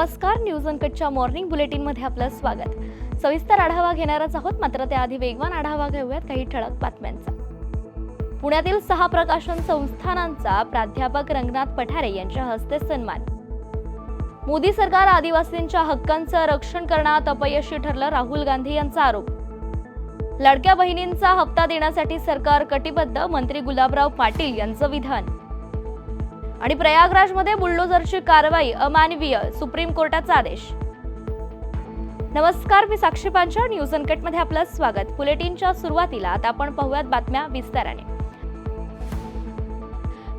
नमस्कार news अंकटच्या morning बुलेटिनमध्ये आपलं स्वागत. सविस्तर आढावा घेणारच आहोत मात्र त्याआधी वेगवान आढावा घेऊयात काही ठळक बातम्यांचा. पुण्यातील सहा प्रकाशन संस्थानांचा प्राध्यापक रंगनाथ पठारे यांच्या हस्ते सन्मान. मोदी सरकार आदिवासींच्या हक्कांचं रक्षण करण्यात अपयशी ठरलं राहुल गांधी यांचा आरोप. लाडक्या बहिणींचा हप्ता देण्यासाठी सरकार कटिबद्ध मंत्री गुलाबराव पाटील यांचं विधान. आणि प्रयागराजमध्ये बुलडोझरची कारवाई अमानवीय सुप्रीम कोर्टाचा आदेश. नमस्कार मी साक्षी पांचाळ. न्यूज अनकटमध्ये आपलं स्वागत. बुलेटिनच्या सुरुवातीला आता आपण पाहूयात बातम्या विस्ताराने.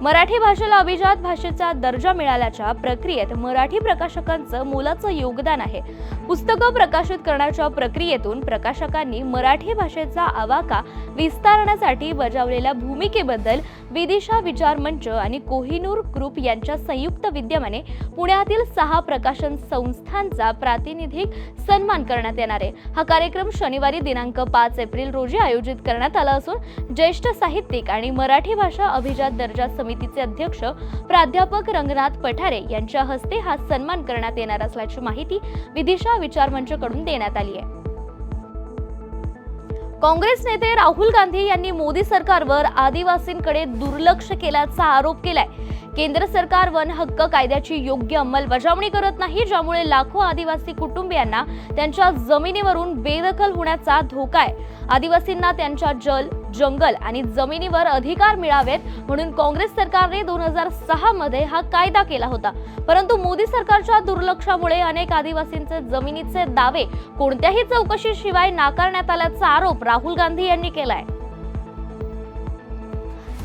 मराठी भाषेला अभिजात भाषेचा दर्जा मिळाल्याच्या प्रक्रियेत मराठी प्रकाशकांचं मोलाचं योगदान आहे. पुस्तकं प्रकाशित करण्याच्या प्रक्रियेतून प्रकाशकांनी मराठी भाषेचा आवाका विस्तारण्यासाठी बजावलेल्या भूमिकेबद्दल विदिशा विचार मंच आणि कोहिनूर ग्रुप यांच्या संयुक्त विद्यमाने पुण्यातील सहा प्रकाशन संस्थांचा प्रातिनिधिक सन्मान करण्यात येणार आहे. हा कार्यक्रम शनिवारी दिनांक पाच एप्रिल रोजी आयोजित करण्यात आला असून ज्येष्ठ साहित्यिक आणि मराठी भाषा अभिजात दर्जा समितीचे अध्यक्ष प्राध्यापक रंगनाथ पठारे यांच्या हस्ते हा सन्मान करण्यात येणार असल्याची माहिती विदिशा विचार मंचकडून देण्यात आली आहे. काँग्रेस नेते राहुल गांधी यांनी मोदी सरकारवर आदिवासींकडे दुर्लक्ष केल्याचा आरोप केलाय. केंद्र सरकार वन हक्क कायद्याची योग्य अंमलबजावणी करत नाही ज्यामुळे लाखो आदिवासी कुटुंबियांना त्यांच्या जमिनीवरून बेदखल होण्याचा धोका आहे. आदिवासींना त्यांच्या जल जंगल आणि जमिनीवर अधिकार मिळावेत म्हणून काँग्रेस सरकारने दोन हजार सहा मध्ये हा कायदा केला होता. परंतु मोदी सरकारच्या दुर्लक्षामुळे अनेक आदिवासींचे जमिनीचे दावे कोणत्याही चौकशीशिवाय नाकारण्यात आल्याचा आरोप राहुल गांधी यांनी केलाय.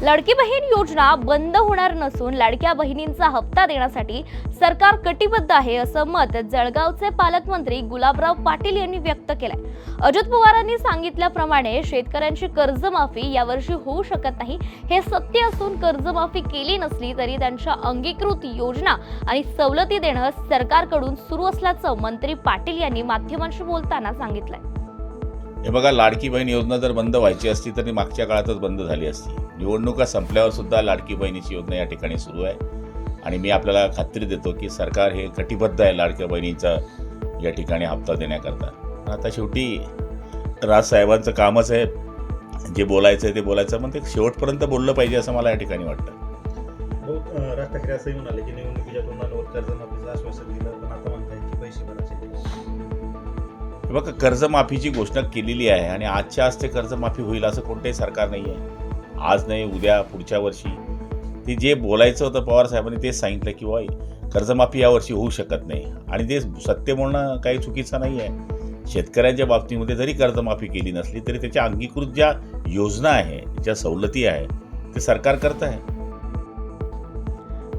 लाडकी बहीण योजना बंद होणार नसून लाडक्या बहिणींचा हप्ता देण्यासाठी सरकार कटिबद्ध आहे असं मत जळगावचे पालकमंत्री गुलाबराव पाटील यांनी व्यक्त केलंय. अजित पवारांनी सांगितल्याप्रमाणे शेतकऱ्यांची कर्जमाफी यावर्षी होऊ शकत नाही. हे सत्य असून कर्जमाफी केली नसली तरी त्यांच्या अंगीकृत योजना आणि सवलती देणं सरकारकडून सुरू असल्याचं मंत्री पाटील यांनी माध्यमांशी बोलताना सांगितलंय. हे बघा लाडकी बहीण योजना जर बंद व्हायची असती तर ती मागच्या काळातच बंद झाली असती. निवडणुका संपल्यावर सुद्धा लाडकी बहिणीची योजना या ठिकाणी सुरू आहे. आणि मी आपल्याला खात्री देतो की सरकार हे कटिबद्ध आहे लाडक्या बहिणीचा या ठिकाणी हप्ता देण्याकरता. आता शेवटी राजसाहेबांचं कामच आहे. जे बोलायचं आहे ते बोलायचं. पण ते शेवटपर्यंत बोललं पाहिजे असं मला या ठिकाणी वाटतं. राज ठाकरे असंही म्हणाले की निवडणुकीच्या तोंडावर कर्जमाफीचं आश्वासन बघा कर्जमाफीची घोषणा केलेली आहे आणि आजच्या आज ते कर्जमाफी होईल असं कोणतंही सरकार नाही आहे. आज नाही उद्या पुढच्या वर्षी. ते जे बोलायचं होतं पवार साहेबांनी तेच सांगितलं की बाई कर्जमाफी यावर्षी होऊ शकत नाही. आणि ते सत्य बोलणं काही चुकीचं नाही आहे. शेतकऱ्यांच्या बाबतीमध्ये जरी कर्जमाफी केली नसली तरी त्याच्या अंगीकृत ज्या योजना आहे ज्या सवलती आहे ते सरकार करत आहे.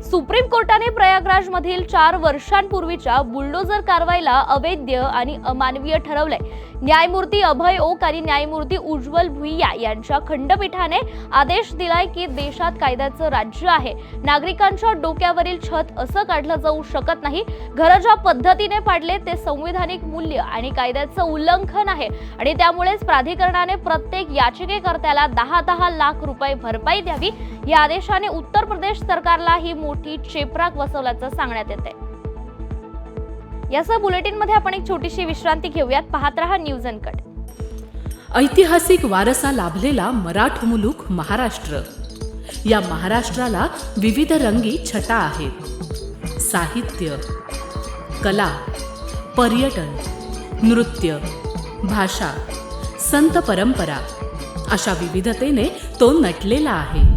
सुप्रीम कोर्टाने प्रयागराजमधील चार वर्षांपूर्वीच्या बुलडोजर कारवाईला अवैध आणि अमानवीय ठरवलंय. न्यायमूर्ती अभय ओक आणि न्यायमूर्ती उज्ज्वल भुईया यांच्या खंडपीठाने आदेश दिलाय की देशात कायद्याचं राज्य आहे. नागरिकांच्या डोक्यावरील छत असं काढलं जाऊ शकत नाही. घर ज्या पद्धतीने पाडले ते संविधानिक मूल्य आणि कायद्याचं उल्लंघन आहे. आणि त्यामुळेच प्राधिकरणाने प्रत्येक याचिकेकर्त्याला दहा दहा लाख रुपये भरपाई द्यावी. या आदेशाने उत्तर प्रदेश सरकारला ही मोठी चेपराक बसवल्याचं सांगण्यात येते यासह बुलेटिनमध्ये आपण एक छोटीशी विश्रांती घेऊयात. पाहत रहा न्यूज अनकट ऐतिहासिक वारसा लाभलेला मराठ मुलूक महाराष्ट्र. या महाराष्ट्राला विविध रंगी छटा आहेत. साहित्य कला पर्यटन नृत्य भाषा संत परंपरा अशा विविधतेने तो नटलेला आहे.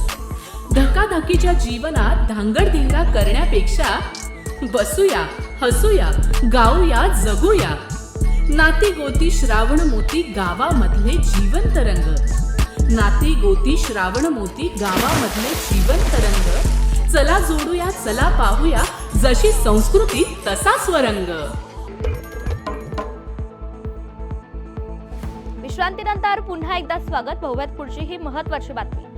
धकाधकीच्या जीवनात धांगडधिंगा करण्यापेक्षा बसूया हसूया गाऊया जगूया. नाती गोती श्रावण मोती गावामधले जीवन तरंग नाती गोती श्रावण मोती गावामधले जीवन तरंग चला जोडूया चला पाहूया जशी संस्कृती तसा स्वरंग. विश्रांतीनंतर पुन्हा एकदा स्वागत. पाहूयात पुढची ही महत्वाची बातमी.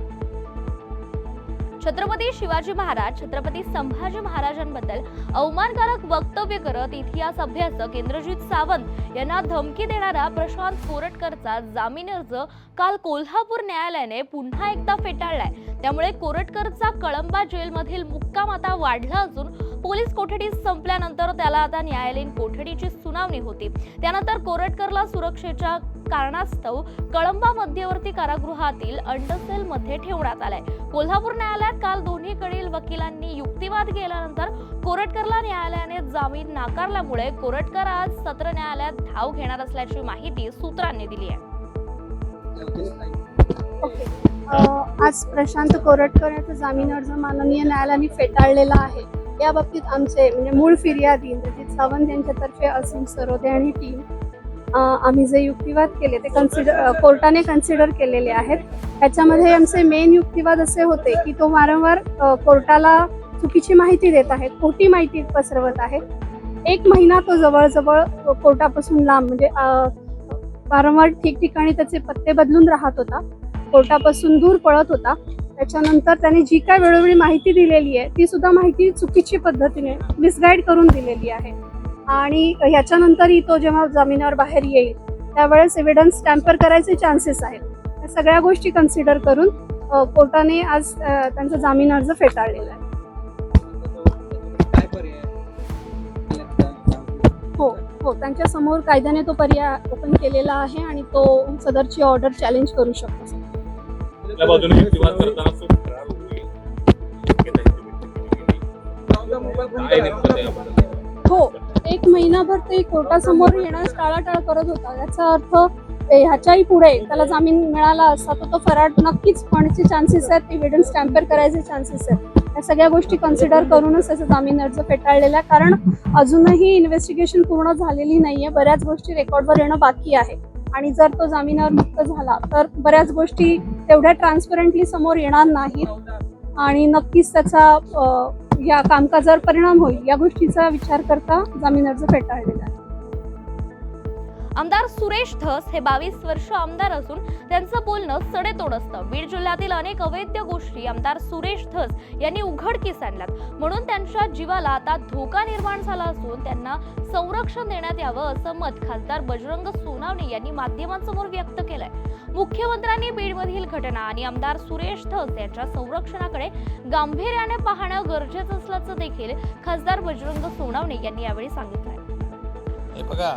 छत्रपती शिवाजी महाराज छत्रपती संभाजी महाराजांबद्दल अवमानकारक वक्तव्य करत इतिहास अभ्यासक इंद्रजित सावंत यांना धमकी देणारा प्रशांत कोरटकरचा जामीन अर्ज काल कोल्हापूर न्यायालयाने पुन्हा एकदा फेटाळलाय. त्यामुळे कोरटकरचा कळंबा जेलमधील मुक्काम आता वाढला असून पोलीस कोठडी संपल्यानंतर त्याला आता न्यायालयीन कोठडीची सुनावणी होती. त्यानंतर कोरटकरला सुरक्षेच्या कारणास्तव कळंबा मध्यवर्ती कारागृहातील अंडरसेल मध्ये ठेवण्यात आलाय. कोल्हापूर न्यायालयात काल दोन्हीकडील वकिलांनी युक्तिवाद केल्यानंतर कोरटकरला न्यायालयाने जामीन नाकारल्यामुळे कोरटकर आज सत्र न्यायालयात धाव घेणार असल्याची माहिती सूत्रांनी दिली आहे. ओके. आज प्रशांत कोरटकर याचा जामीन अर्ज माननीय न्यायालयाने फेटाळलेला आहे. या बाबतीत आमचे म्हणजे मूळ फिर्यादी इंद्रजित सावंत यांच्यातर्फे असून सरोदे आणि टीम आम्ही जे युक्तिवाद केले ते कन्सिडर कोर्टाने कन्सिडर केलेले आहेत. त्याच्यामध्ये आमचे मेन युक्तिवाद असे होते की तो वारंवार कोर्टाला चुकीची माहिती देत आहे खोटी माहिती पसरवत आहे. एक महिना तो जवळजवळ कोर्टापासून लांब म्हणजे वारंवार ठिकठिकाणी त्याचे पत्ते बदलून राहत होता. कोर्टापासून दूर पळत होता. त्याच्यानंतर त्याने जी काय वेळोवेळी माहिती दिलेली आहे ती सुद्धा माहिती चुकीची पद्धतीने मिसगाईड करून दिलेली आहे. आणि ह्याच्यानंतरही तो जेव्हा जामिनावर बाहेर येईल त्यावेळेस एव्हिडन्स टॅम्पर करायचे चान्सेस आहेत. या सगळ्या गोष्टी कन्सिडर करून कोर्टाने आज त्यांचा जामीन अर्ज फेटाळलेला आहे. हो हो त्यांच्यासमोर कायद्याने तो पर्याय ओपन केलेला आहे आणि तो सदरची ऑर्डर चॅलेंज करू शकतो? हो. एक महिनाभर ते कोर्टासमोर येणं टाळाटाळ करत होता. याचा अर्थ ह्याच्याही पुढे त्याला जामीन मिळाला असता तर तो फरार नक्कीच होण्याचे चान्सेस आहेत. एव्हिडन्स टॅम्पर करायचे चान्सेस आहेत. या सगळ्या गोष्टी कन्सिडर करूनच त्याचा जामीन अर्ज फेटाळलेला आहे. कारण अजूनही इन्व्हेस्टिगेशन पूर्ण झालेली नाहीये. बऱ्याच गोष्टी रेकॉर्डवर येणं बाकी आहे. आणि जर तो जामिनावर मुक्त झाला तर बऱ्याच गोष्टी तेवढ्या ट्रान्सपरंटली समोर येणार नाहीत. आणि नक्कीच त्याचा या कामकाजावर परिणाम होईल या गोष्टीचा विचार करता जामीन अर्ज फेटाळलेला आहे. आमदार सुरेश धस हे बावीस वर्ष आमदार असून त्यांचं बोलणं सडेतोड असतं. बीड जिल्ह्यातील अनेक अवैध गोष्टी आमदार सुरेश धस यांनी उघडकीस आणल्यात. म्हणून त्यांच्या जीवाला आता धोका निर्माण झाला असून त्यांना संरक्षण देण्यात यावं असं मत खासदार बजरंग सोनावणे यांनी माध्यमांसमोर व्यक्त केलंय. मुख्यमंत्र्यांनी बीडमधील घटना आणि आमदार सुरेश धस यांच्या संरक्षणाकडे गांभीर्याने पाहणं गरजेचं असल्याचं देखील खासदार बजरंग सोनावणे यांनी यावेळी सांगितलं. हे बघा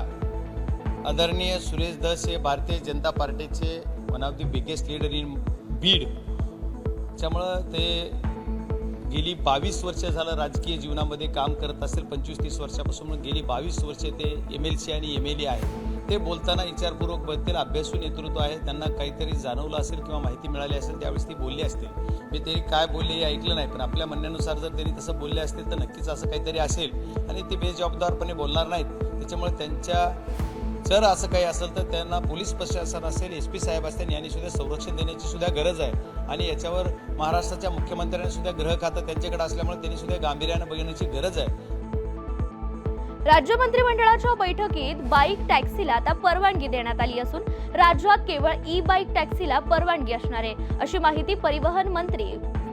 आदरणीय सुरेश दस हे भारतीय जनता पार्टीचे one of the biggest leader in Beed. त्यामुळं ते गेली बावीस वर्ष झालं राजकीय जीवनामध्ये काम करत असेल पंचवीस तीस वर्षापासून गेली बावीस वर्ष ते एम एल सी आणि एम एल ए आहे ते बोलताना विचारपूर्वक बोलतील अभ्यासू नेतृत्व आहे. त्यांना काहीतरी जाणवलं असेल किंवा माहिती मिळाली असेल त्यावेळेस ती बोलली असतील. मी ते काय बोलले हे ऐकलं नाही पण आपल्या म्हणण्यानुसार जर त्यांनी तसं बोलले असतील तर नक्कीच असं काहीतरी असेल. आणि ते बेजबाबदारपणे बोलणार नाहीत. त्याच्यामुळे त्यांच्या जर असं काही असेल तर त्यांना पोलीस प्रशासन असेल एस पी साहेब असतील यांनी सुद्धा संरक्षण देण्याची सुद्धा गरज आहे. आणि याच्यावर महाराष्ट्राच्या मुख्यमंत्र्यांनी सुद्धा गृह खातं त्यांच्याकडे असल्यामुळे त्यांनी सुद्धा गांभीर्यानं बघण्याची गरज आहे. राज्य मंत्रिमंडळाच्या बैठकीत बाईक टॅक्सीला आता परवानगी देण्यात आली असून राज्यात केवळ ई बाईक टॅक्सीला परवानगी असणार आहे अशी माहिती परिवहन मंत्री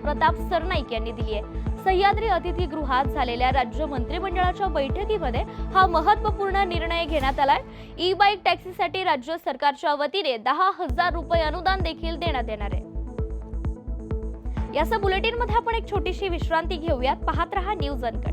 प्रताप सरनाईक यांनी दिली आहे. सह्याद्री अतिथीगृहात झालेल्या राज्य मंत्रिमंडळाच्या बैठकीमध्ये हा महत्त्वपूर्ण निर्णय घेण्यात आलाय. ई बाईक टॅक्सीसाठी राज्य सरकारच्या वतीने दहा हजार रुपये अनुदान देखील देण्यात येणार आहे. याचं बुलेटिनमध्ये आपण एक छोटीशी विश्रांती घेऊयात. पाहत रहा न्यूज अनकट.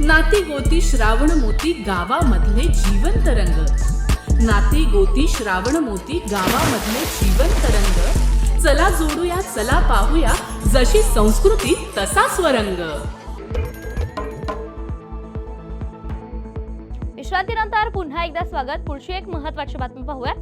नाती गोती श्रावण मोती गावामधले जीवंत रंग. नाती गोती श्रावण मोती गावामधले जीवंत रंग. चला जोडूया चला पाहूया जशी संस्कृती तसा स्वरंग. विश्रांतीनंतर पुन्हा एकदा स्वागत. पुढची एक महत्वाची बातमी पाहूया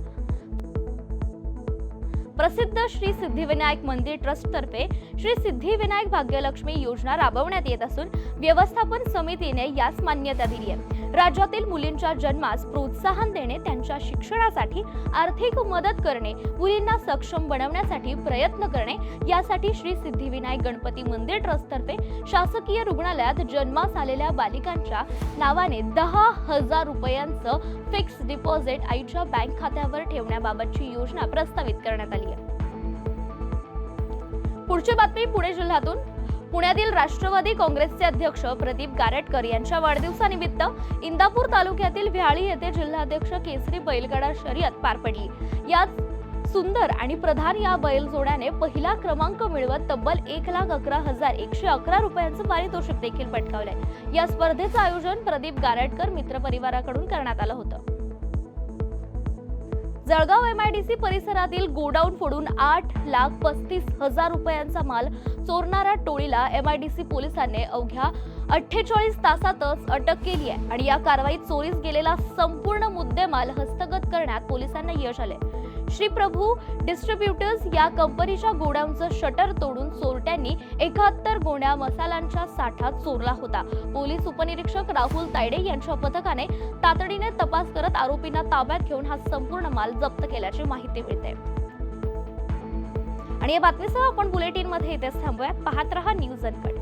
प्रसिद्ध श्री सिद्धिविनायक मंदिर ट्रस्टतर्फे श्री सिद्धिविनायक भाग्यलक्ष्मी योजना राबवण्यात येत असून व्यवस्थापन समितीने यास मान्यता दिली आहे. राज्यातील मुलींच्या जन्मास प्रोत्साहन देणे त्यांच्या शिक्षणासाठी आर्थिक मदत करणे मुलींना सक्षम बनवण्यासाठी प्रयत्न करणे यासाठी श्री सिद्धिविनायक गणपती मंदिर ट्रस्टतर्फे शासकीय रुग्णालयात जन्मास आलेल्या बालिकांच्या नावाने दहा हजार रुपयांचं फिक्स डिपॉझिट आईच्या बँक खात्यावर ठेवण्याबाबतची योजना प्रस्तावित करण्यात आली. आहे. पुढची बातमी पुणे जिल्ह्यातून. पुण्यातील राष्ट्रवादी काँग्रेसचे अध्यक्ष प्रदीप गारटकर यांच्या वाढदिवसानिमित्त इंदापूर तालुक्यातील व्याळी येथे जिल्हाध्यक्ष केसरी बैलगाडा शर्यत पार पडली. यात सुंदर आणि प्रधान या बैल जोड्याने पहिला क्रमांक मिळवत तब्बल एक लाख अकरा हजार एकशे अकरा रुपयांचं पारितोषिक देखील पटकावलंय. या स्पर्धेचं आयोजन प्रदीप गारटकर मित्रपरिवाराकडून करण्यात आलं होतं. जळगाव एमआयडीसी परिसरातील गोडाऊन फोडून आठ लाख पस्तीस हजार रुपयांचा माल चोरणाऱ्या टोळीला एमआयडीसी पोलिसांनी अवघ्या अठ्ठेचाळीस तासातच अटक केली आहे आणि या कारवाईत चोरीस गेलेला संपूर्ण मुद्देमाल हस्तगत करण्यात पोलिसांना यश आले श्री प्रभू डिस्ट्रीब्युटर्स या कंपनीच्या गोडाऊनचं शटर तोडून चोरट्यांनी एकाहत्तर गोण्या मसाल्यांच्या साठा चोरला होता. पोलीस उपनिरीक्षक राहुल तायडे यांच्या पथकाने तातडीने तपास करत आरोपींना ताब्यात घेऊन हा संपूर्ण माल जप्त केल्याची माहिती मिळते. आणि या बातमीसह आपण बुलेटिनमध्ये इथेच थांबूयात. पाहत रहा न्यूज अनकट